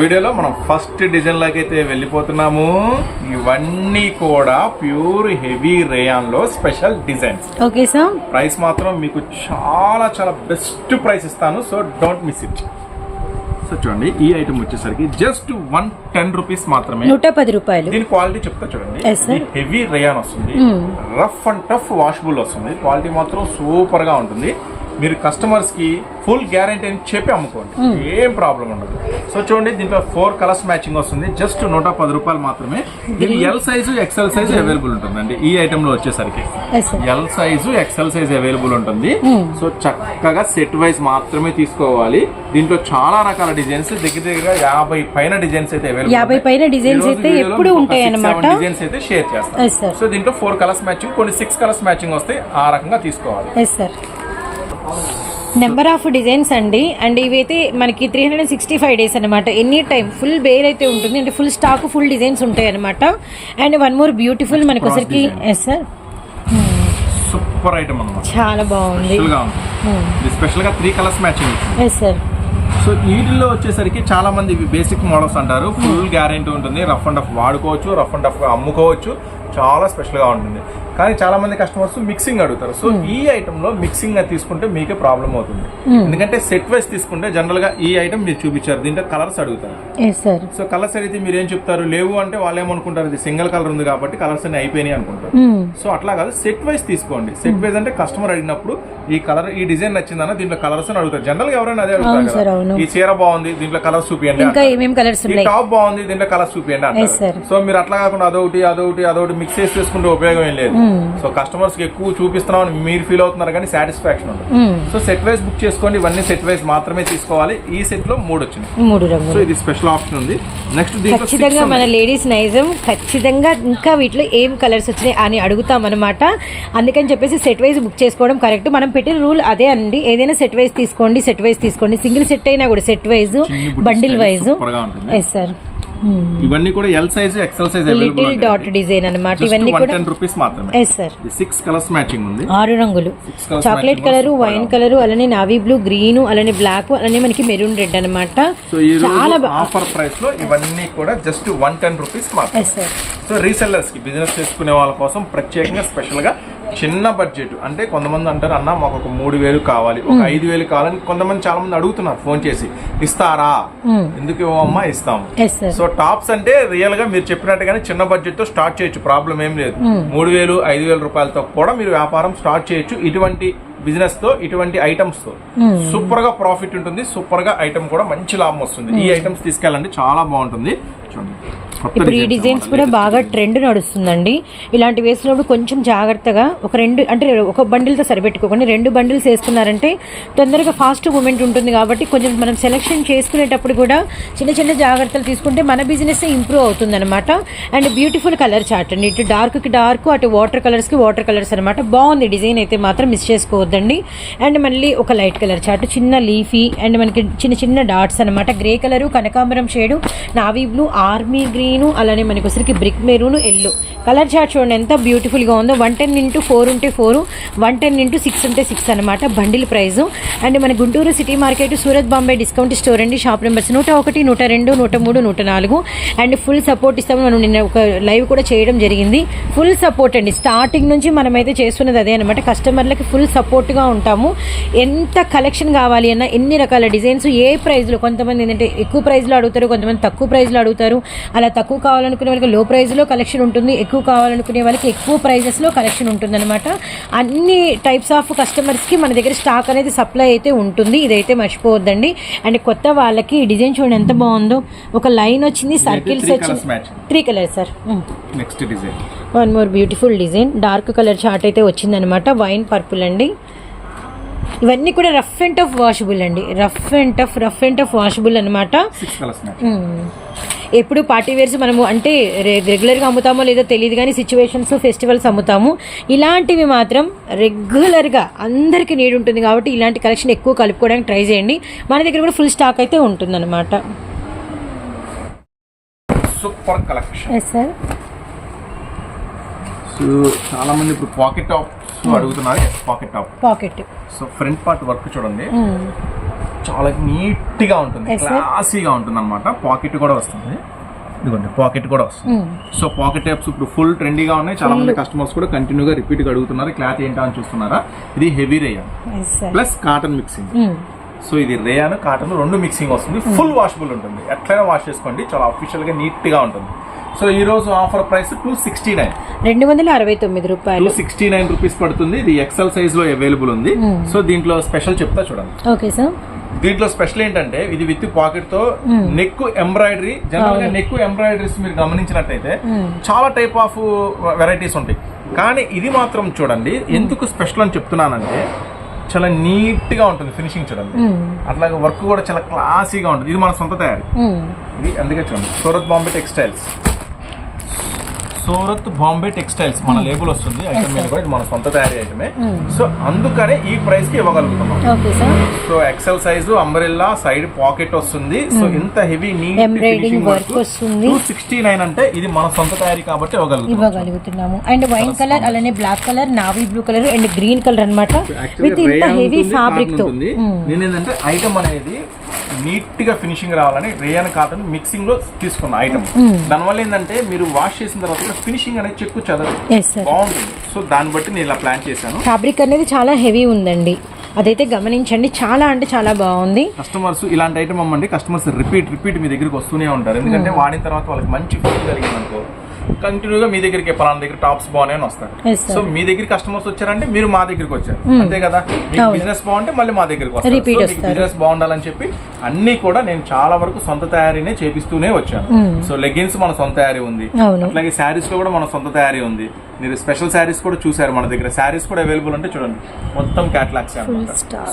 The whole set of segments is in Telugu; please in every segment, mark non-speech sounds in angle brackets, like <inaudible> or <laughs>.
వీడియోలో మనం ఫస్ట్ డిజైన్లోకి అయితే వెళ్ళిపోతున్నాము. ఇవన్నీ కూడా pure heavy రేయాన్లో special designs. Okay sir. Price మాత్రం మీకు చాలా చాలా బెస్ట్ ప్రైస్ ఇస్తాను. So don't miss it. So చూడండి ఈ ఐటమ్ వచ్చేసరికి జస్ట్ వన్ టెన్ రూపీస్ మాత్రమే. నూట పది రూపాయలు. దీని క్వాలిటీ చెప్తా చూడండి. హెవీ రేయాన్ వస్తుంది. రఫ్ అండ్ టఫ్ వాషబుల్ వస్తుంది. క్వాలిటీ మాత్రం సూపర్గా ఉంటుంది. మీరు కస్టమర్స్కి ఫుల్ గ్యారంటీ అని చెప్పి అమ్ముకోండి. ఏం ప్రాబ్లం ఉండదు. సో చూడండి దీంట్లో ఫోర్ కలర్స్ మ్యాచింగ్ వస్తుంది. జస్ట్ నూట పది రూపాయలు మాత్రమే. దీని L size XL size available ఉంటుందండి. ఈ ఐటమ్లో వచ్చేసరికి. L size XL size available ఉంటుంది. సో చక్కగా సెట్ వైజ్ మాత్రమే తీసుకోవాలి. దీంట్లో చాలా రకాల డిజైన్స్ దగ్గర దగ్గర యాభై పైన డిజైన్స్ అయితే అవైలబుల్ యాభై పైన designs అయితే ఎప్పుడూ ఉంటాయి అన్నమాట. డిజైన్స్ అయితే షేర్. చేస్తాం సో దీంట్లో ఫోర్ కలర్స్ మ్యాచింగ్ కొన్ని సిక్స్ కలర్స్ మ్యాచింగ్ వస్తాయి ఆ రకంగా తీసుకోవాలి. నెంబర్ ఆఫ్ డిజైన్స్ అండి. అండ్ ఇవైతే మనకి three hundred and sixty five days అనమాట ఎనీ టైం ఫుల్ బేర్ అయితే ఉంటుంది. అంటే ఫుల్ స్టాక్ ఫుల్ డిజైన్స్ ఉంటాయి అనమాట అండ్ వన్ మోర్ బ్యూటిఫుల్ మనకి ఒకసారికి. ఎస్ సార్ సూపర్ ఐటమ్ అన్నమాట. చాలా బాగుంది. స్పెషల్గా three colours matching yes sir so వీటిల్లో వచ్చేసరికి చాలా మంది బేసిక్ మోడల్స్ అంటారు. ఫుల్ గ్యారెంటీ ఉంటుంది. రఫ్ అండ్ టఫ్ వాడుకోవచ్చు రఫ్ అండ్ టఫ్ అమ్ముకోవచ్చు. చాలా స్పెషల్గా ఉంటుంది. కానీ చాలా మంది కస్టమర్స్ మిక్సింగ్ అడుగుతారు. సో ఈ ఐటమ్లో మిక్సింగ్గా తీసుకుంటే మీకే ప్రాబ్లం అవుతుంది. ఎందుకంటే సెట్ వైస్ తీసుకుంటే జనరల్గా ఈ ఐటమ్ మీరు చూపించారు. దీంట్లో కలర్స్ అడుగుతారు. సో కలర్స్ అడిగితే మీరు ఏం చెప్తారు? లేవు అంటే వాళ్ళు ఏమనుకుంటారు? ఇది సింగిల్ కలర్ ఉంది కాబట్టి కలర్స్ అన్ని అయిపోయినాయి అనుకుంటారు. సో అట్లా కాదు. సెట్ వైస్ తీసుకోండి. సెట్ వైస్ అంటే కస్టమర్ అడిగినప్పుడు ఈ కలర్ ఈ డిజైన్ నచ్చిందన్న దీంట్లో కలర్స్ అని అడుగుతారు. జనరల్గా ఎవరైనా అదే అడుగుతారు. ఈ చీర బాగుంది దీంట్లో కలర్స్ చూపియండి టాప్ బాగుంది దీంట్లో కలర్స్ చూపియండి సో మీరు అట్లా కాకుండా అదొకటి అదొకటి అదొకటి మిక్స్ చేసి చేసుకుంటే ఉపయోగం ఏం లేదు. సో కస్టమర్స్కి ఎక్కువ చూపిస్తున్నాం అని మీరు ఫీల్ అవుతున్నారు కానీ సాటిస్ఫాక్షన్ ఉండదు. మ్మ్. సో సెట్ వైస్ బుక్ చేసుకోండి. ఇవన్నీ సెట్ వైస్ మాత్రమే తీసుకోవాలి. ఈ సెట్లో మూడు వచ్చినాయి. మూడు సో ఇది స్పెషల్ ఆప్షన్ ఉంది. నెక్స్ట్ ఖచ్చితంగా మన. లేడీస్ నైజం ఖచ్చితంగా ఇంకా వీటిలో ఏం కలర్స్ వచ్చినాయి అని అడుగుతాం అనమాట అందుకని చెప్పేసి సెట్ వైజ్ బుక్ చేసుకోవడం కరెక్ట్ మనం పెట్టిన రూల్ అదే అండి. ఏదైనా సెట్ వైజ్ తీసుకోండి సెట్ వైజ్ తీసుకోండి. సింగిల్ సెట్ అయినా కూడా set wise bundle wise. Yes sir ఇవన్నీ కూడా L size XL size little dot design అనమాట ఇవన్నీ కూడా రూపీస్ మాత్రమే. Yes sir six colours matching ఉంది. ఆరు రంగులు. చాక్లెట్ కలర్ వైన్ కలర్ అలానే నావీ బ్లూ గ్రీన్ అలానే బ్లాక్ అలానే మనకి మెరూన్ రెడ్ ఈ చాలా ఆఫర్ ప్రైస్లో ఇవన్నీ కూడా జస్ట్ వన్ టెన్ రూపీస్ మాత్రమే. ఎస్ సార్ సో రీసెల్లర్స్కి బిజినెస్ చేసుకునే వాళ్ళ కోసం ప్రత్యేకంగా స్పెషల్గా చిన్న బడ్జెట్ అంటే కొంతమంది అంటారు అన్న మాకు ఒక మూడు వేలు కావాలి ఒక ఐదు వేలు కావాలని కొంతమంది చాలా మంది అడుగుతున్నారు ఫోన్ చేసి. ఇస్తారా? ఎందుకు ఇవ్వమ్మా సార్ సో టాప్స్ అంటే రియల్గా మీరు చెప్పినట్టుగానే చిన్న బడ్జెట్తో స్టార్ట్ చేయొచ్చు ప్రాబ్లం ఏం లేదు. మూడు వేలు ఐదు వేల రూపాయలతో కూడా మీరు వ్యాపారం స్టార్ట్ చేయొచ్చు ఇటువంటి బిజినెస్తో ఇటువంటి ఐటమ్స్తో సూపర్గా ప్రాఫిట్ ఉంటుంది సూపర్గా ఐటమ్ కూడా మంచి లాభం వస్తుంది. ఈ ఐటమ్స్ తీసుకెళ్ళండి చాలా బాగుంటుంది. చూడండి. ఇప్పుడు ఈ డిజైన్స్. కూడా బాగా ట్రెండ్ నడుస్తుందండి. ఇలాంటి వేసినప్పుడు కొంచెం జాగ్రత్తగా ఒక రెండు అంటే ఒక బండిల్తో సరిపెట్టుకోకండి. రెండు బండిల్స్ వేసుకున్నారంటే తొందరగా ఫాస్ట్ మూమెంట్ ఉంటుంది కాబట్టి కొంచెం మనం సెలెక్షన్ చేసుకునేటప్పుడు కూడా చిన్న చిన్న జాగ్రత్తలు తీసుకుంటే మన బిజినెస్ ఇంప్రూవ్ అవుతుంది అనమాట అండ్ బ్యూటిఫుల్ కలర్ చార్ట్ అండి. ఇటు డార్క్కి డార్క్ అటు వాటర్ కలర్స్కి వాటర్ కలర్స్ అనమాట బాగుంది డిజైన్ అయితే మాత్రం మిస్ చేసుకోవద్దండి. అండ్ మళ్ళీ ఒక లైట్ కలర్ చార్ట్ చిన్న లీఫీ అండ్ మనకి చిన్న చిన్న డాట్స్ అనమాట గ్రే కలరు కనకాంబరం shade navy blue army green అలానే మనకు వచ్చరికి brick maroon yellow. Colour chart చూడండి ఎంత బ్యూటిఫుల్గా ఉందో. వన్ టెన్ ఇంటూ ఫోర్ ఉంటే four one ten into six ఉంటే సిక్స్ అనమాట బండిల్ ప్రైస్ అండ్ మన Guntur city market Surat Bombay discount store అండి. షాప్ నెంబర్స్ నూట ఒకటి నూట రెండు నూట మూడు నూట నాలుగు. అండ్ ఫుల్ సపోర్ట్ ఇస్తాము. మనం నిన్న ఒక లైవ్ కూడా చేయడం జరిగింది. ఫుల్ సపోర్ట్ అండి. స్టార్టింగ్ నుంచి మనమైతే చేస్తున్నది అదే అనమాట కస్టమర్లకి ఫుల్ సపోర్ట్గా ఉంటాము. ఎంత కలెక్షన్ కావాలి అన్న ఎన్ని రకాల డిజైన్స్ ఏ ప్రైస్లో కొంతమంది ఏంటంటే ఎక్కువ ప్రైస్లో అడుగుతారు కొంతమంది తక్కువ ప్రైస్లో అడుగుతారు. అలా తక్కువ కావాలనుకునే వాళ్ళకి లో ప్రైస్లో కలెక్షన్ ఉంటుంది. ఎక్కువ కావాలనుకునే వాళ్ళకి ఎక్కువ ప్రైజెస్లో కలెక్షన్ ఉంటుందన్నమాట. అన్ని టైప్స్ ఆఫ్ కస్టమర్స్కి మన దగ్గర స్టాక్ అనేది సప్లై అయితే ఉంటుంది. ఇదైతే మర్చిపోవద్దండి. అండ్ కొత్త వాళ్ళకి ఈ డిజైన్ చూడండి ఎంత బాగుందో. ఒక లైన్ వచ్చింది సర్కిల్స్ వచ్చింది. Three colour sir next design one more beautiful design dark colour chart అయితే వచ్చిందనమాట వైన్ పర్పుల్ అండి. ఇవన్నీ కూడా రఫ్ అండ్. టఫ్ వాషబుల్ అండి rough and tough rough and tough washable అనమాట ఎప్పుడు పార్టీ వేర్స్ మనము అంటే రెగ్యులర్గా అమ్ముతామో లేదో తెలియదు కానీ సిచ్యువేషన్స్ ఫెస్టివల్స్ అమ్ముతాము. ఇలాంటివి మాత్రం రెగ్యులర్గా అందరికీ నీడ్ ఉంటుంది కాబట్టి ఇలాంటి కలెక్షన్ ఎక్కువ కలుపుకోవడానికి ట్రై చేయండి. మన దగ్గర కూడా ఫుల్ స్టాక్ అయితే ఉంటుందన్నమాట. సూపర్ కలెక్షన్ సార్ చాలా మంది ఇప్పుడు పాకెట్ టాప్ అడుగుతున్నారు. Pocket top pocket so front part work చూడండి. చాలా నీట్గా ఉంటుంది. క్లాసీగా ఉంటుంది అనమాట పాకెట్ కూడా వస్తుంది. ఇదిగోండి పాకెట్ కూడా వస్తుంది. సో పాకెట్ టైప్స్ ఇప్పుడు ఫుల్ ట్రెండీగా ఉన్నాయి. చాలా మంది కస్టమర్స్ కూడా కంటిన్యూగా రిపీట్గా అడుగుతున్నారు క్లాత్ ఏంటా? అని చూస్తున్నారా? ఇది heavy rayon sir plus cotton mixing. So ఇది రేయాన్ కాటన్ రెండు మిక్సింగ్ వస్తుంది. ఫుల్ వాషబుల్ ఉంటుంది. ఎట్లయినా వాష్ చేసుకోండి. చాలా అఫీషియల్గా నీట్గా ఉంటుంది. సో ఈ రోజు offer price two sixty nine. రెండు వందల అరవై తొమ్మిది రూపాయలు. సిక్స్టీ నైన్ రూపీస్ పడుతుంది. ఇది ఎక్సెల్ సైజ్లో అవైలబుల్ ఉంది. సో దీంట్లో స్పెషల్ చెప్తా చూడండి. ఓకే సార్ దీంట్లో స్పెషల్ ఏంటంటే ఇది విత్ పాకెట్తో నెక్ ఎంబ్రాయిడరీ. జనరల్గా నెక్ ఎంబ్రాయిడరీస్ మీరు గమనించినట్టయితే చాలా టైప్ ఆఫ్ వెరైటీస్ ఉంటాయి. కానీ ఇది మాత్రం చూడండి ఎందుకు స్పెషల్ అని చెప్తున్నానంటే చాలా నీట్గా ఉంటుంది ఫినిషింగ్ చూడండి. అట్లాగే వర్క్ కూడా చాలా క్లాసీగా ఉంటుంది. ఇది మన సొంత తయారీ. ఇది అందుకే చూడండి. సూరత్ బాంబే టెక్స్టైల్స్. సూరత్ బాంబే టెక్స్టైల్స్ మన లేబుల్ వస్తుంది ఐటమ్ మీద కూడా మన సొంత తయారీ ఐటమే సో అందుకనే ఈ ప్రైస్కి ఇవ్వగలుగుతున్నాం so XL size umbrella side pocket వస్తుంది. సో ఇంత heavy neat. Two sixty nine అంటే ఇది మన సొంత తయారీ కాబట్టి ఇవ్వగలుగుతాం ఇవ్వగలుగుతున్నాము. అండ్ వైన్ కలర్ అలానే black colour navy blue colour and green colour Actually with ఇంత హెవీ ఫ్యాబ్రిక్తో. నేను ఏంటంటే ఐటమ్ అనేది నీట్గా ఫినిషింగ్ రావాలని రేయన్ కాటన్ మిక్సింగ్లో తీసుకున్న ఐటమ్. దానివల్ల ఏంటంటే మీరు వాష్ చేసిన తర్వాత ఫినిషింగ్ అనేది చెక్కు చదవదు బాగుంటుంది. సో దాన్ని బట్టి నేను ఇలా ప్లాన్ చేశాను. ఫ్యాబ్రిక్ అనేది చాలా హెవీ ఉందండి. అదైతే గమనించండి. చాలా అంటే చాలా బాగుంది. కస్టమర్స్ ఇలాంటి ఐటమ్ అమ్మండి. కస్టమర్స్ రిపీట్ రిపీట్ మీ దగ్గరికి వస్తూనే ఉంటారు. ఎందుకంటే వాడిన తర్వాత వాళ్ళకి మంచి ఫీల్ కలిగింది అనుకో కంటిన్యూగా మీ దగ్గరికి పలానా దగ్గర టాప్స్ బాగున్నాయని వస్తారు. సో మీ దగ్గర కస్టమర్స్ వచ్చారంటే మీరు మా దగ్గరికి వచ్చారు. అంతే కదా. బిజినెస్ బాగుంటే మళ్ళీ మా దగ్గరికి వస్తారు. బిజినెస్ బాగుండాలని చెప్పి అన్ని కూడా నేను చాలా వరకు సొంత తయారీనే చేపిస్తూనే వచ్చాను. సో లెగిన్స్ మన సొంత తయారీ ఉంది. అట్లాగే శారీస్లో కూడా మన సొంత తయారీ ఉంది. మీరు స్పెషల్ శారీస్ కూడా చూసారు మన దగ్గర. శారీస్ కూడా అవైలబుల్ అంటే చూడండి. మొత్తం క్యాటలాగ్స్.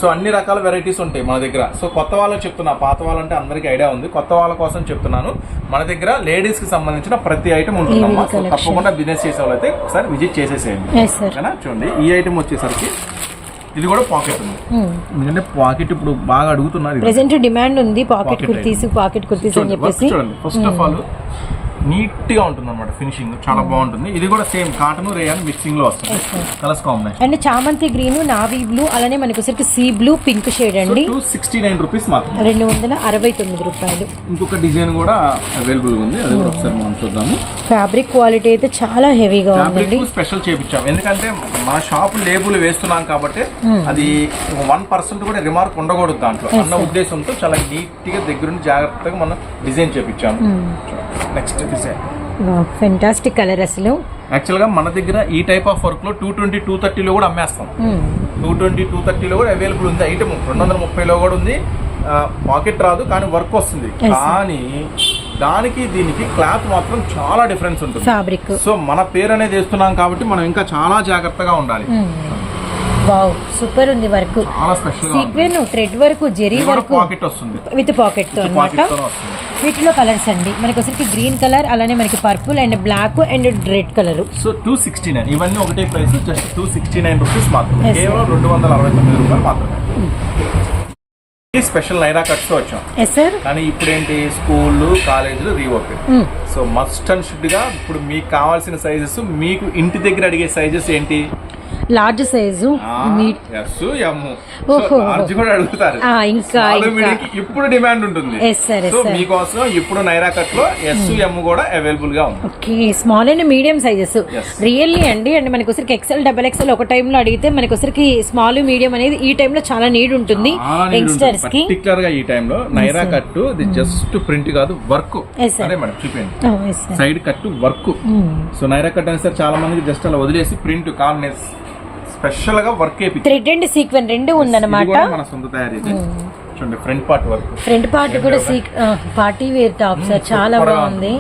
సో అన్ని రకాల వెరైటీస్ ఉంటాయి మన దగ్గర. సో కొత్త వాళ్ళకి చెప్తున్నా పాత వాళ్ళంటే అందరికీ ఐడియా ఉంది. కొత్త వాళ్ళ కోసం చెప్తున్నాను. మన దగ్గర లేడీస్కి సంబంధించిన ప్రతి ఐటమ్ ఉంటుందమ్మా. Evening so collection. తప్పకుండా బిజినెస్ చేసే వాళ్ళైతే ఒకసారి విజిట్ చేసేసేయండి. చూడండి. ఈ ఐటమ్ వచ్చేసరికి ఇది కూడా పాకెట్ ఉంది. ఎందుకంటే పాకెట్ ఇప్పుడు బాగా అడుగుతున్నారు. ప్రెసెంట్ డిమాండ్ ఉంది. పాకెట్ కుర్తీస్ పాకెట్ కుర్తీస్ అని చెప్పేసి. చూడండి. ఫస్ట్ ఆఫ్ ఆల్ నీట్గా ఉంటుంది అనమాట ఫినిషింగ్. చాలా బాగుంటుంది. ఇది కూడా సేమ్ కాటన్ రేయన్ మిక్సింగ్లో వస్తుంది. కలర్స్ కాంబినేషన్ అండ్ చామంతి గ్రీన్ నావీ బ్లూ అలానే మనకు వచ్చరికి సీ బ్లూ పింక్ షేడ్ అండి. సిక్స్టీ నైన్ రూపీస్ మాత్రం రెండు వందల అరవై తొమ్మిది రూపాయలు. ఇంకొక డిజైన్ కూడా అవైలబుల్ ఉంది. అది కూడా ఒకసారి మనం చూద్దాము. ఫ్యాబ్రిక్ క్వాలిటీ అయితే చాలా హెవీగా ఉందండి. స్పెషల్ చేపించాం. ఎందుకంటే మన షాప్ లేబుల్ వేస్తున్నాం కాబట్టి అది వన్ పర్సెంట్ కూడా రిమార్క్ ఉండకూడదు దాంట్లో. అన్న ఉద్దేశంతో చాలా నీట్గా దగ్గరుండి జాగ్రత్తగా మనం డిజైన్ చేపించాము నెక్స్ట్ ఫెంటాస్టిక్ కలర్ అసలు. యాక్చువల్గా మన దగ్గర ఈ టైప్ ఆఫ్ వర్క్లో టూ ట్వంటీ టూ థర్టీలో కూడా అమ్మేస్తాం. టూ ట్వంటీ టూ థర్టీలో కూడా అవైలబుల్ ఉంది. ఐటమ్ రెండు వందల ముప్పైలో కూడా ఉంది. పాకెట్ రాదు కానీ వర్క్ వస్తుంది. కానీ దానికి దీనికి క్లాత్ మాత్రం చాలా డిఫరెన్స్ ఉంటుంది. ఫ్యాబ్రిక్ సో మన పేరు అనేది వేస్తున్నాం కాబట్టి మనం ఇంకా చాలా జాగ్రత్తగా ఉండాలి. వావ్ సూపర్ ఉంది work. Sequin thread work zari work pocket వస్తుంది. విత్ పాకెట్తో వస్తుంది. వీటిలో కలర్స్ అండి. మనకి వచ్చరికి గ్రీన్ కలర్ అలానే మనకి purple and black and red colour so two sixty nine ఇవన్నీ ఒకటే price just two sixty nine rupees మాత్రమే. కేవలం రెండు వందల అరవై తొమ్మిది రూపాయలు మాత్రమే. స్పెషల్ నైరా కట్స్తో వచ్చాం. ఎస్ సార్ కానీ ఇప్పుడు ఏంటి స్కూళ్ళు కాలేజీలు రీఓపెన్ సో మస్ట్ అండ్ షుడ్గా ఇప్పుడు మీకు కావాల్సిన సైజెస్ మీకు ఇంటి దగ్గర అడిగే సైజెస్ ఏంటి? లార్జ్ సైజు ఇంకా, ఇప్పుడు డిమాండ్ ఉంటుంది. సో. మీకోసం ఇప్పుడు నైరా కట్లో ఎస్ ఎమ్ కూడా అవైలబుల్గా ఉంది. Okay small and medium sizes. Really అండి అండ్ మనకి వచ్చరికి ఎక్సెల్ డబల్ ఎక్సెల్ ఒక టైంలో అడిగితే మనకి వచ్చరికి స్మాల్ మీడియం అనేది ఈ టైంలో చాలా నీడ్ ఉంటుంది. యంగ్స్టర్స్కి. పర్టికులర్గా ఈ టైంలో నైరా కట్ ఇది జస్ట్ ప్రింట్ కాదు వర్క్. అదే మేడం చూపించండి. Side cut work so Naira cut అని సార్ చాలా మందికి జస్ట్ అలా వదిలేసి ప్రింట్ కావాలి స్పెషల్గా వర్క్ థ్రెడ్ అండ్ సీక్వెన్ రెండు ఉందన్నమాట. మన సొంత తయారీ. చూడండి front part work. Front part కూడా సీక్ పార్టీ వేర్ టాప్ సార్ చాలా బాగుంది.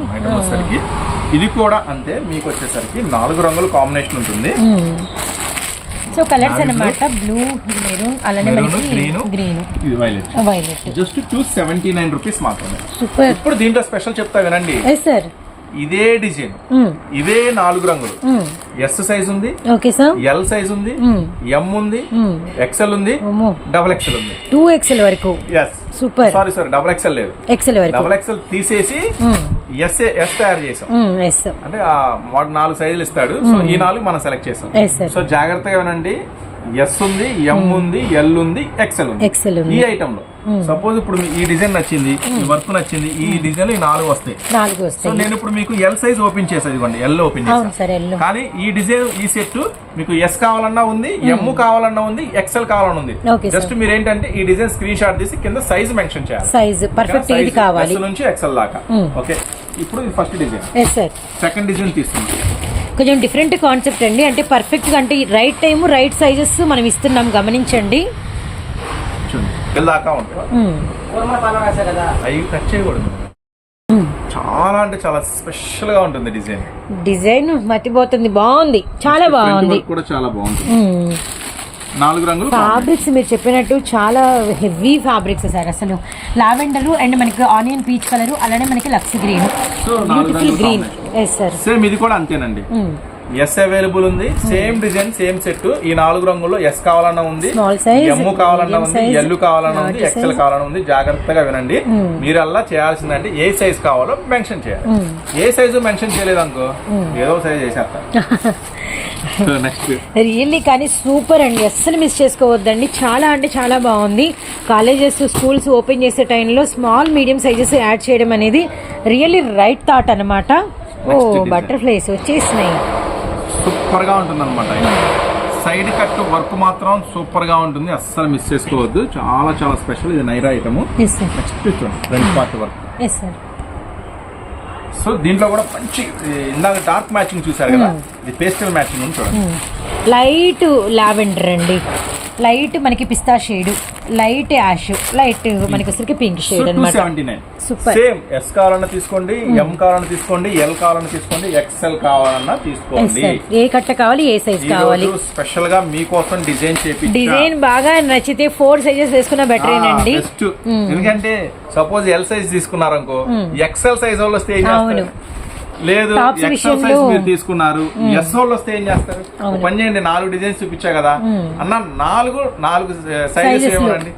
ఇది కూడా అంతే మీకు వచ్చేసరికి నాలుగు రంగుల కాంబినేషన్ ఉంటుంది. సో కలర్స్ అన్నమాట. బ్లూ మెరూన్ అలానే మనకి. గ్రీన్ ఇది violet violet just two seventy nine rupees మాత్రమే. సూపర్ ఇప్పుడు దీంట్లో స్పెషల్ చెప్తా వినండి. సార్ ఇదే డిజైన్. ఇదే నాలుగు రంగులు. ఎస్ సైజ్ ఉంది. ఎల్ సైజ్ ఉంది. ఎం ఉంది. ఎక్సెల్ ఉంది. డబుల్ ఎక్సెల్ ఉంది. టూ ఎక్సెల్ వరకు. Super sorry sorry double XL లేదు. ఎక్సెల్ వరకు. డబుల్ ఎక్సెల్ తీసేసి ఎస్ ఎస్ తయారు చేసాం. అంటే ఆ నాలుగు సైజులు ఇస్తాడు. సో ఈ నాలుగు మనం సెలెక్ట్ చేసాం. సో జాగ్రత్తగా వినండి. ఎస్ ఉంది ఎం ఉంది ఎల్ ఉంది ఎక్సెల్ ఉంది. ఈ ఐటమ్లో. సపోజ్ ఇప్పుడు మీ- ఈ డిజైన్ నచ్చింది ఈ వర్క్ నచ్చింది ఈ డిజైన్ ఈ నాలుగు వస్తాయి. నాలుగు సో వస్తాయి. నేను ఇప్పుడు మీకు ఎల్ సైజ్ ఓపెన్ చేసేది ఇవ్వండి ఎల్ ఓపెన్ చేసాను కానీ ఈ డిజైన్ ఈ సెట్ మీకు ఎస్ కావాలన్నా ఉంది ఎమ్ కావాలన్నా ఉంది ఎక్సెల్ కావాలన్నా ఉంది. జస్ట్ మీరు ఏంటంటే ఈ డిజైన్ స్క్రీన్ షాట్ తీసి కింద సైజ్ మెన్షన్ చేయాలి. సైజ్ పర్ఫెక్ట్ ఇది కావాలి. నుంచి ఎక్సెల్ దాకా. ఓకే ఇప్పుడు ఫస్ట్ డిజైన్ సెకండ్ డిజైన్ తీసుకుందాం. కొంచెం డిఫరెంట్ కాన్సెప్ట్ అండి. అంటే పర్ఫెక్ట్గా అంటే రైట్ టైం రైట్ సైజెస్ మనం ఇస్తున్నాం. గమనించండి. చాలా అంటే చాలా స్పెషల్గా ఉంటుంది డిజైన్ డిజైన్ మతిపోతుంది. బాగుంది. చాలా బాగుంది. కూడా చాలా బాగుంటుంది. మ్మ్. నాలుగు రంగులు ఫ్యాబ్రిక్స్ మీరు చెప్పినట్టు చాలా హెవీ ఫ్యాబ్రిక్స్ సార్ అసలు. లావెండర్ అండ్ మనకి ఆనియన్ పీచ్ కలర్ అలానే మనకి Lux green. Beautiful green yes sir same ఇది కూడా అంతేనండి. ఎస్ అవైలబుల్ ఉంది సేమ్ డిజైన్ సేమ్ సెట్ ఈ నాలుగు రంగుల్లో ఎస్ కావాలన్నా ఉంది ఎమ్ కావాలన్నా ఉంది size, ఎల్ కావాలన్నా ఉంది ఎక్సెల్ size. కావాలన్నా ఉంది జాగ్రత్తగా వినండి. మీరల్లా చేయాల్సిందంటే ఏ సైజ్ కావాలో మెన్షన్ చేయాలి. ఏ సైజు మెన్షన్ చేయలేదు అనుకో ఏదో సైజ్ చేసేస్తా. <laughs> రియల్లీ కానీ సూపర్ అండి. అస్సలు మిస్ చేసుకోవద్దండి. చాలా అంటే చాలా బాగుంది. కాలేజెస్ స్కూల్స్ ఓపెన్ చేసే టైంలో స్మాల్ మీడియం సైజెస్ యాడ్ చేయడం అనేది రియల్లీ రైట్ థాట్ అనమాట ఓ. బటర్ఫ్లైస్ వచ్చేసినాయి. సూపర్గా ఉంటుంది అనమాట సైడ్ కట్ వర్క్ మాత్రం సూపర్గా ఉంటుంది. అస్సలు మిస్ చేసుకోవద్దు. చాలా చాలా స్పెషల్. ఇది నైరా ఐటమ్. నెక్స్ట్ చూడండి. Front part work yes sir so దీంట్లో కూడా మంచి ఇందాక డార్క్ మ్యాచింగ్ చూసారు కదా? ఇది పేస్టల్ మ్యాచింగ్ చూడండి. లైట్ లావెండర్ అండి. లైట్ మనకి పిస్తా షేడ్ లైట్ యాష్ లైట్ మనకి వచ్చరికి పింక్ షేడ్ అనమాట seventy nine Super. Same S కావాలన్నా తీసుకోండి ఎం కావాలన్నా తీసుకోండి ఎల్ కావాలన్నా తీసుకోండి ఎక్స్ఎల్ కావాలన్నా తీసుకోండి. ఏ కట్ట కావాలి ఏ సైజ్ కావాలి? స్పెషల్గా మీకోసం డిజైన్ చేపి డిజైన్ బాగా నచ్చితే ఫోర్ సైజెస్ వేసుకున్న బెటరేనండి బెస్ట్ ఎందుకంటే సపోజ్ ఎల్ సైజ్ తీసుకున్నారనుకో ఎక్సెల్ సైజ్ వాళ్ళు వస్తే లేదు మీరు తీసుకున్నారు. ఎస్ వాళ్ళు వస్తే ఏం చేస్తారు? పని చేయండి నాలుగు డిజైన్స్ చూపించా కదా. అన్న నాలుగు నాలుగు సైజెస్. ఏమండి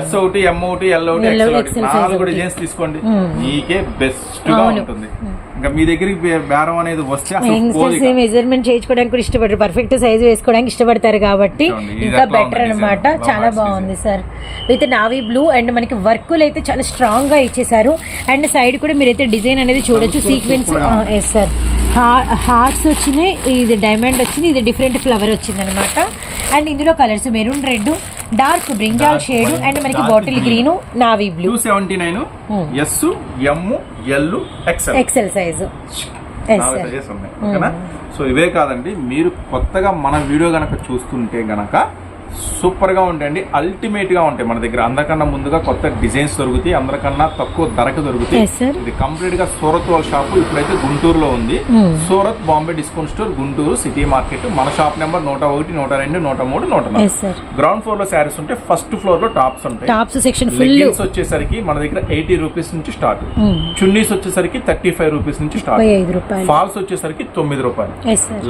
ఎస్ ఒకటి ఎం ఒకటి ఎల్ ఒకటి L, ఎక్సెల్ ఒకటి. నాలుగు. డిజైన్స్ తీసుకోండి. మీకే బెస్ట్గా. ఉంటుంది. ఇంకా మీ దగ్గరికి బేరం అనేది వస్తే. మెజర్మెంట్ చేయించుకోవడానికి కూడా ఇష్టపడరు. పర్ఫెక్ట్ సైజ్ వేసుకోవడానికి ఇష్టపడతారు కాబట్టి ఇంకా బెటర్ అనమాట చాలా బాగుంది sir. With navy blue and మనకి వర్కులు అయితే చాలా స్ట్రాంగ్గా ఇచ్చేసారు అండ్ సైడ్ కూడా మీరైతే డిజైన్ అనేది చూడొచ్చు. సీక్వెన్స్. ఎస్ సార్ హార్ట్స్ వచ్చినాయి ఇది డైమండ్ వచ్చింది ఇది డిఫరెంట్ ఫ్లవర్ వచ్చింది అనమాట అండ్ ఇందులో colours maroon red dark brinjal shade and మనకి bottle. Green navy blue seventy nine. S M L XL XL size so ఇవే కాదండి మీరు కొత్తగా మన వీడియో గనక చూస్తుంటే గనక సూపర్గా ఉంటాయండి. అల్టిమేట్గా ఉంటాయి మన దగ్గర. అందరికన్నా ముందుగా కొత్త డిజైన్స్ దొరుకుతాయి. అందరికన్నా తక్కువ ధరకు దొరుకుతాయి. ఇది కంప్లీట్గా సూరత్ వాళ్ళ షాప్ ఇప్పుడైతే గుంటూరులో ఉంది. Hmm. Surat Bombay discount store Guntur city market. మన షాప్ నెంబర్ నూట ఒకటి నూట రెండు నూట మూడు నూట నాలుగు. గ్రౌండ్ ఫ్లోర్లో శారీస్ ఉంటే ఫస్ట్ ఫ్లోర్లో టాప్స్ ఉంటాయి. టాప్స్ సెక్షన్ ఫుల్ లెగ్గిన్స్ వచ్చేసరికి మన దగ్గర ఎయిటీ రూపీస్ నుంచి స్టార్ట్ చున్నీస్ వచ్చేసరికి థర్టీ ఫైవ్ రూపీస్ నుంచి స్టార్ట్ ఫాల్స్ వచ్చేసరికి తొమ్మిది రూపాయలు.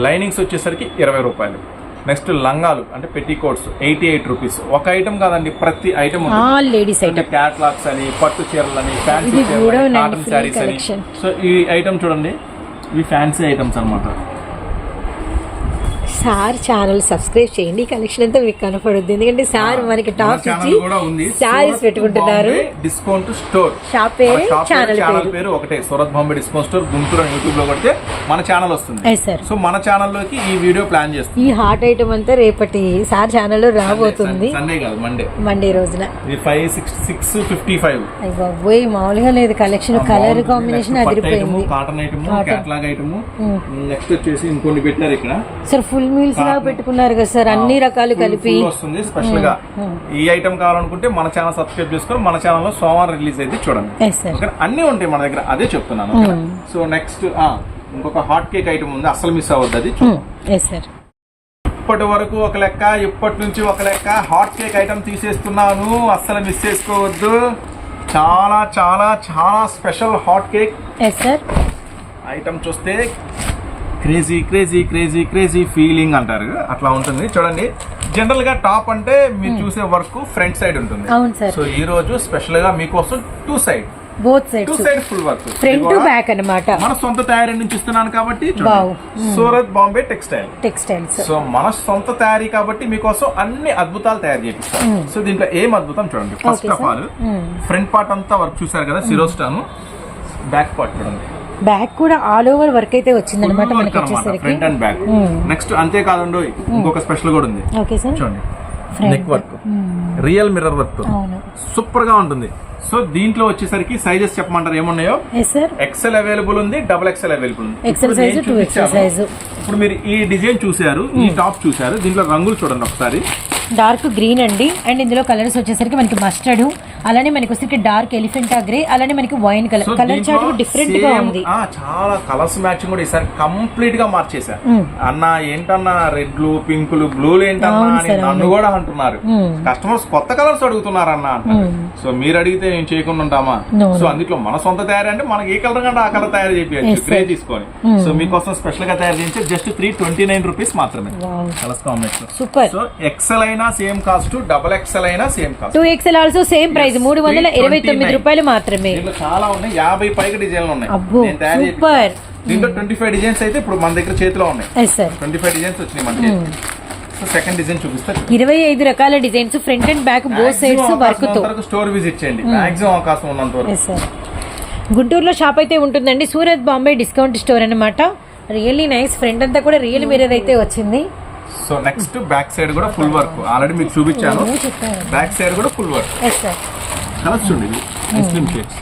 లైనింగ్స్ వచ్చేసరికి ఇరవై రూపాయలు. నెక్స్ట్ లంగాలు అంటే పెట్టి కోట్స్ ఎయిటీ ఎయిట్ రూపీస్. ఒక ఐటమ్ కాదండి ప్రతి ఐటమ్ లేడీస్ ఐటమ్ క్యాట్లాగ్స్ అని పట్టు చీరలు అని ఫ్యాన్సీ చీరలు కాటన్ శారీస్ అని. సో ఈ ఐటమ్ చూడండి. ఇవి ఫ్యాన్సీ ఐటమ్స్ అన్నమాట. సార్ ఛానల్ సబ్స్క్రైబ్ చేయండి. ఈ కలెక్షన్ అంతా మీకు కనపడుద్ది. ఎందుకంటే సార్ మనకి ఛానల్ ఇచ్చి కూడా ఉంది. సారీస్ పెట్టుకుంటున్నారు. Discount store. షాప్ పేరు ఛానల్ ఛానల్ పేరు ఒకటే. సూరత్ బాంబే డిస్కౌంట్ స్టోర్ గుంటూరు యూట్యూబ్లో కొడితే మన ఛానల్ వస్తుంది. సార్ సో మన ఛానల్లోకి ఈ వీడియో ప్లాన్ చేస్తుంది. ఈ హాట్ ఐటమ్ అంతా రేపటి సార్ ఛానల్లో రాబోతుంది. సండే కాదు మండే మండే రోజున. ఇది five six six fifty five అయ్యి మామూలుగా లేదు. కలెక్షన్ కలర్ కాంబినేషన్ అదిరిపోయింది. Cotton item. Catalogue item next వచ్చేసి ఇంకొన్ని పెట్టారు ఇక్కడ. సార్ ఫుల్ మీల్స్ లా పెట్టుకున్నారు కదా సార్ అన్ని రకాలు కలిపి. వస్తుంది స్పెషల్గా. ఈ ఐటమ్ కావాలనుకుంటే మన ఛానల్ సబ్స్క్రైబ్ చేసుకొని మన ఛానల్లో సోమవారం రిలీజ్ అయితే చూడండి. అన్ని ఉంటాయి మన దగ్గర. అదే చెప్తున్నాను. సో నెక్స్ట్ ఇంకొక హాట్ కేక్ ఐటమ్ ఉంది. అసలు మిస్ అవ్వద్దు అది. ఇప్పటి వరకు ఒక లెక్క ఇప్పటి నుంచి ఒక లెక్క హాట్ కేక్ ఐటమ్ తీసేస్తున్నాను. అస్సలు మిస్ చేసుకోవద్దు. చాలా చాలా చాలా స్పెషల్ హాట్ కేక్ ఐటమ్ చూస్తే crazy crazy crazy crazy feeling అంటారు. అట్లా ఉంటుంది. చూడండి జనరల్గా టాప్ అంటే మీరు చూసే వర్క్ ఫ్రంట్ సైడ్ ఉంటుంది. సో ఈ రోజు స్పెషల్గా మీకోసం two side both two side full work front to back అన్నమాట. మన సొంత తయారీ నుంచి ఇస్తున్నాను కాబట్టి Wow. Surat Bombay textile. Textiles so మన సొంత తయారీ కాబట్టి మీకోసం అన్ని అద్భుతాలు తయారు చేపిస్తాం సో దీంట్లో ఏం అద్భుతం చూడండి. First of. All front part అంతా వర్క్ చూసారు కదా సిరోస్టాను బ్యాక్ పార్ట్ చూడండి. బ్యాక్ కూడా ఆల్ ఓవర్ వర్క్ అయితే వచ్చింది అనమాట మనకి వచ్చేసరికి. Front and back. నెక్స్ట్ అంతేకాదండి ఇంకొక స్పెషల్ కూడా ఉంది. Okay sir. చూడండి. Neck work. Real mirror work. అవును. సూపర్గా ఉంటుంది. సో దీంట్లో వచ్చేసరికి సైజెస్ చెప్పమంటారు ఏమున్నాయో? ఎక్సెల్ అవైలబుల్ ఉంది డబుల్ ఎక్సెల్ అవైలబుల్ ఉంది. XL size two XL. Size ఇప్పుడు మీరు ఈ డిజైన్ చూసారు ఈ టాప్ చూసారు దీంట్లో రంగులు చూడండి ఒకసారి. డార్క్ గ్రీన్ అండి. అండ్ ఇందులో కలర్స్ వచ్చేసరికి మనకి మస్టర్డ్ అలానే మనకి వచ్చేసరికి డార్క్ ఎలిఫెంటా గ్రే అలానే మనకి వైన్ కలర్ కలర్ చార్ట్ డిఫరెంట్గా ఉంది. చాలా కలర్స్ మ్యాచింగ్ కూడా ఈసారి కంప్లీట్గా మార్చేశారు. అన్న ఏంటన్నా రెడ్లు పింకులు బ్లూలు ఏంటన్నా అని నన్ను కూడా అంటున్నారు. కస్టమర్స్ కొత్త కలర్స్ అడుగుతున్నారు అన్న సో మీరు అడిగితే నేను చేయకుండా ఉంటామా? సో అందులో మన సొంత తయారీ అంటే మనకి ఏ కలర్ కంటే ఆ కలర్ తయారు Yes, గ్రే. తీసుకొని. సో మీకోసం స్పెషల్గా తయారు చేయించే just three twenty nine rupees మాత్రమే. Colours combination super so XL అయినా సేమ్ కాస్ట్ డబల్ ఎక్సెల్ అయినా same cost two XL also same price మూడు వందల ఇరవై తొమ్మిది 329. రూపాయలు మాత్రమే. దీంట్లో చాలా ఉన్నాయి. యాభై పైగా డిజైన్లు ఉన్నాయి. సూపర్. దీంట్లో ట్వంటీ ఫైవ్ డిజైన్స్ అయితే ఇప్పుడు మన దగ్గర చేతిలో ఉన్నాయి. ట్వంటీ ఫైవ్ డిజైన్స్ వచ్చినాయి మన చేతికి సో సెకండ్ డిజైన్ చూపిస్తా. ఇరవై ఐదు రకాల designs front and back both sides వర్క్తో. స్టోర్ విజిట్ చేయండి. మాక్సిమం అవకాశం ఉన్నంత వరకు గుంటూరులో షాప్ అయితే ఉంటుందండి. సూరత్ బాంబే డిస్కౌంట్ స్టోర్ అన్నమాట. రియల్లీ నైస్ ఫ్రంట్ అంతా కూడా రియల్ మిర్రర్ అయితే వచ్చింది. సో నెక్స్ట్ బ్యాక్ సైడ్ కూడా ఫుల్ వర్క్ ఆల్రెడీ మీకు చూపించాను. బ్యాక్ సైడ్ కూడా full work yes sir colours చూడండి. ఐస్ క్రీమ్ షేడ్స్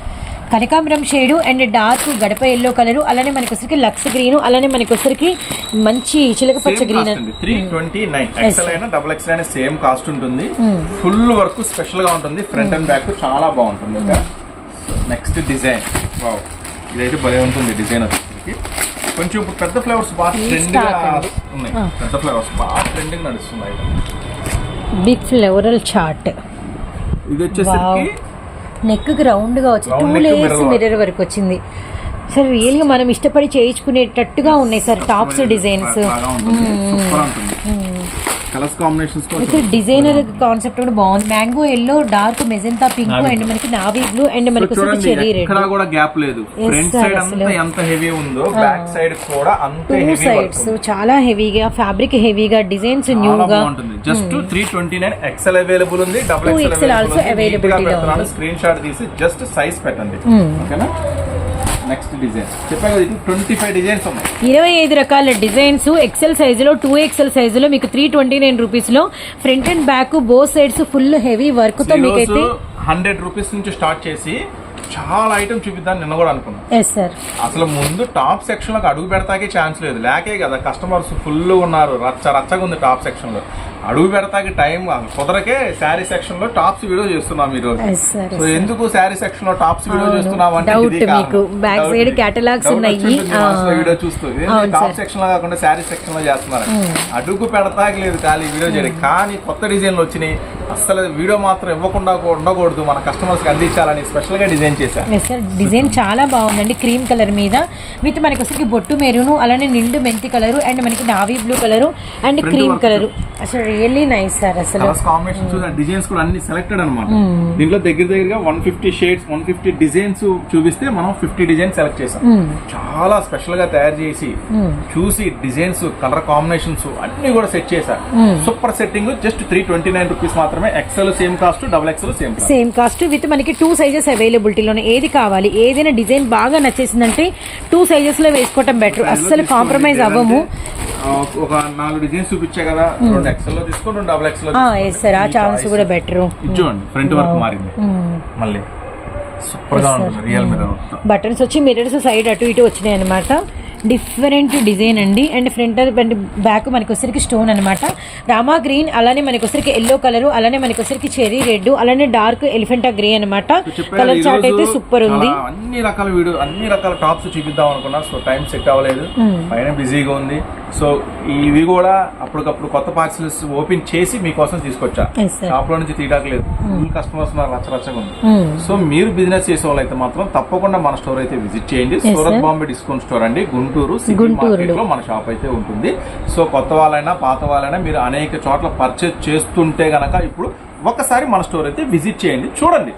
కనకాంబరం షేడు అండ్ డార్క్ గడప ఎల్లో కలర్ అలానే మనకి వచ్చరికి లక్స్ గ్రీన్ అలానే మనకి వచ్చరికి మంచి చిలక పచ్చ green three twenty nine XL అయినా డబుల్ ఎక్సెల్ అయినా సేమ్ కాస్ట్ ఉంటుంది. ఫుల్ వర్క్ స్పెషల్గా ఉంటుంది. ఫ్రంట్ అండ్ బ్యాక్ చాలా బాగుంటుంది. నెక్స్ట్ డిజైన్ వావ్ ఇదైతే భలే ఉంటుంది. డిజైన్ వచ్చేసరికి కొంచెం ఇప్పుడు పెద్ద ఫ్లవర్స్ బాగా Please ట్రెండ్గా start అండి. ఉన్నాయి. పెద్ద ఫ్లవర్స్ బాగా ట్రెండింగ్ నడుస్తున్నాయి. బిగ్ ఫ్లవరల్ చార్ట్ ఇది వచ్చేసరికి నెక్కి రౌండ్గా వచ్చి టూ లేయర్స్. మిర్రర్ వరకు వచ్చింది. సార్ రియల్గా మనం ఇష్టపడి చేయించుకునేటట్టుగా ఉన్నాయి సార్ టాప్స్ డిజైన్స్ ఉంటుంది ఉంటుంది కలర్స్ కాంబినేషన్స్ అయితే డిజైనర్ కాన్సెప్ట్ కూడా బాగుంది. Mango yellow dark magenta pink and మనకి నావీ బ్లూ అండ్ మనకి చెరీ రెడ్ ఎక్కడ కూడా గ్యాప్ లేదు. Front side. అంతా ఎంత హెవీ ఉందో బ్యాక్ సైడ్ కూడా అంతే హెవీ సైడ్స్ చాలా హెవీగా ఫ్యాబ్రిక్ హెవీగా డిజైన్స్ చాలా న్యూగా బాగుంటుంది. Just three twenty nine XL available ఉంది. డబుల్ ఎక్సెల్ ఉంది. స్క్రీన్ షాట్ తీసి జస్ట్ సైజ్ పెట్టండి. ఓకేనా నెక్స్ట్ డిజైన్ చెప్పా కదా ట్వంటీ ఫైవ్ డిజైన్స్ ఉన్నాయి. ఇరవై ఐదు రకాల డిజైన్స్ ఎక్సెల్ సైజులో టూ ఎక్సెల్ సైజులో మీకు త్రీ ట్వంటీ నైన్ రూపీస్లో front and back both sides full heavy వర్క్తో మీకైతే హండ్రెడ్ రూపీస్ నుంచి స్టార్ట్ చేసి చాలా ఐటమ్ చూపిద్దాం నిన్న కూడా అనుకున్నాం. ఎస్ సార్ అసలు ముందు టాప్ సెక్షన్లోకి అడుగు పెడతాకే ఛాన్స్ లేదు. లేకే కదా కస్టమర్స్ ఫుల్ ఉన్నారు రచ్చ రచ్చగా ఉంది టాప్ సెక్షన్లో. అడుగు పెడతాకి టైం కుదరకే శారీ సెక్షన్లో టాప్స్ వీడియో చేస్తున్నాం ఈ రోజు ఎస్ సార్ సో ఎందుకు శారీ సెక్షన్లో టాప్స్ వీడియో. చేస్తున్నాం అంటే. మీకు. ఇది. catalogs Doubt ఉన్నాయి. వీడియో చూస్తూ అవును టాప్. సెక్షన్లో కాకుండా శారీ సెక్షన్లో చేస్తున్నారు. అడుగు పెడతాకి లేదు ఖాళీ వీడియో చేయడం కానీ కొత్త డిజైన్లు వచ్చినాయి. అసలు వీడియో మాత్రం ఇవ్వకుండా ఉండకూడదు. మన కస్టమర్స్కి అందించాలని స్పెషల్గా డిజైన్ చేశారు. డిజైన్ చాలా బాగుందండి. క్రీమ్ కలర్ మీద. విత్ మనకి వచ్చరికి బొట్టు మెరూను అలానే నిండు మెంతి కలరు అండ్ మనకి navy blue colour and cream colour అసలు రియల్లీ నైస్ సార్ అసలు. కలర్స్ కాంబినేషన్ చూసిన డిజైన్స్ కూడా అన్ని సెలెక్టెడ్ అనమాట దీంట్లో దగ్గర దగ్గరగా one fifty shades one fifty designs చూపిస్తే మనం ఫిఫ్టీ డిజైన్స్ సెలెక్ట్ చేసాం. చాలా స్పెషల్గా తయారు చేసి చూసి డిజైన్స్ కలర్ కాంబినేషన్స్ అన్ని కూడా సెట్ చేశారు. Super setting just three twenty nine rupees మాత్రమే. XL same cost double XL same same cost with మనకి టూ సైజెస్ అవైలబిలిటీలోనే ఏది కావాలి ఏదైనా డిజైన్ బాగా నచ్చేసిందంటే టూ సైజెస్లో వేసుకోవటం బెటర్ అస్సలు కాంప్రమైజ్ అవ్వము. ఒక నాలుగు డిజైన్స్ చూపించా కదా. రెండు ఎక్సెల్లో రెండు డబుల్ ఎక్సెల్ సార్ ఆ ఛాన్స్ కూడా బెటరు ఇచ్చోండి ఫ్రంట్ వర్క్ మారింది. మళ్ళీ. సూపర్గా ఉంటుంది రియల్ బటన్స్ వచ్చి మిర్రర్స్ సైడ్ అటు ఇటు వచ్చినాయి అనమాట డిఫరెంట్ డిజైన్ అండి. అండ్ ఫ్రంట్ అండ్ బ్యాక్ మనకి వచ్చరికి స్టోన్ అనమాట రామా గ్రీన్ అలానే మనకి వచ్చరికి ఎల్లో కలర్ అలానే మనకి వచ్చరికి చెరీ రెడ్ అలానే డార్క్ ఎలిఫెంటా గ్రే అనమాట కలర్ చార్ట్ అయితే సూపర్ ఉంది. అన్ని రకాల వీడియో అన్ని రకాల టాప్స్ చూపిద్దాం అనుకున్నా సో టైం సెట్ అవ్వలేదు. పైన బిజీగా ఉంది. సో ఇవి కూడా అప్పటికప్పుడు కొత్త పార్సల్స్ ఓపెన్ చేసి మీకోసం తీసుకొచ్చా. షాప్లో నుంచి తీయడానికి ఫుల్ కస్టమర్స్ ఉన్నారు రచ్చ రచ్చగా ఉంది. సో మీరు బిజినెస్ చేసే వాళ్ళైతే మాత్రం తప్పకుండా మన స్టోర్ అయితే విజిట్ చేయండి. సూరత్. బాంబే డిస్కౌంట్ స్టోర్ అండి. గుంటూరు సిటీ గుంటూరులో. మార్కెట్లో మన షాప్ అయితే ఉంటుంది సో కొత్త వాళ్ళైనా పాత వాళ్ళైనా మీరు అనేక చోట్ల పర్చేస్ చేస్తుంటే గనక ఇప్పుడు ఒక్కసారి మన స్టోర్ అయితే విజిట్ చేయండి చూడండి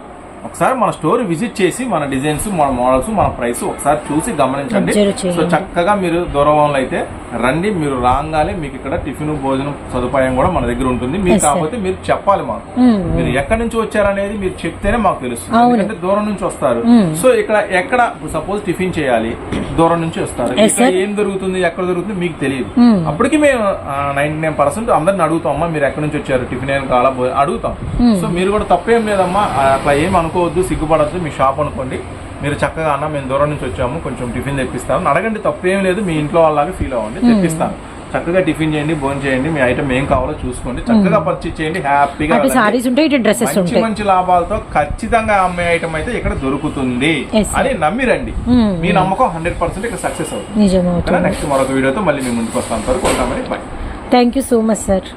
ఒకసారి మన స్టోర్ విజిట్ చేసి మన డిజైన్స్ మన మోడల్స్ మన ప్రైస్ ఒకసారి చూసి గమనించండి. సో చక్కగా మీరు దూరంలో అయితే రండి మీరు రాగానే మీకు ఇక్కడ టిఫిన్ భోజనం సదుపాయం కూడా మన దగ్గర ఉంటుంది మీరు. కాకపోతే మీరు చెప్పాలి మాకు మ్మ్. మీరు ఎక్కడి నుంచి వచ్చారనేది మీరు చెప్తేనే మాకు తెలుస్తుంది. ఎందుకంటే దూరం నుంచి వస్తారు మ్మ్. సో ఇక్కడ ఎక్కడ సపోజ్ టిఫిన్ చేయాలి దూరం నుంచి వస్తారు ఇక్కడ. ఏం దొరుకుతుంది ఎక్కడ దొరుకుతుంది మీకు తెలియదు మ్మ్. అప్పటికి మేము నైన్టీ నైన్ పర్సెంట్ అందరిని అడుగుతాం అమ్మా మీరు ఎక్కడి నుంచి వచ్చారు టిఫిన్ ఏం కావాలా అడుగుతాం. సో మీరు కూడా తప్పేం లేదమ్మా అట్లా ఏం అనుకోవద్దు సిగ్గుపడద్దు మీ షాప్ అనుకోండి మీరు చక్కగా అన్న మేము దూరం నుంచి వచ్చాము కొంచెం టిఫిన్ తెప్పిస్తాను. అడగండి తప్పేం లేదు మీ ఇంట్లో వాళ్ళకి ఫీల్ అవ్వండి తెప్పిస్తాను. చక్కగా టిఫిన్ చేయండి భోజనం చేయండి మీ ఐటమ్ ఏం కావాలో చూసుకోండి. చక్కగా పర్చేజ్ చేయండి హ్యాపీగా మంచి మంచి లాభాలతో ఖచ్చితంగా అమ్మే ఐటమ్ అయితే ఇక్కడ దొరుకుతుంది. అని నమ్మి రండి మ్మ్. మీ నమ్మకం హండ్రెడ్ పర్సెంట్ ఇక్కడ సక్సెస్ అవుతుంది. నెక్స్ట్ మరొక వీడియోతో మళ్ళీ మీ ముందుకు వస్తాను వరకు ఉంటామని bye thank you so much sir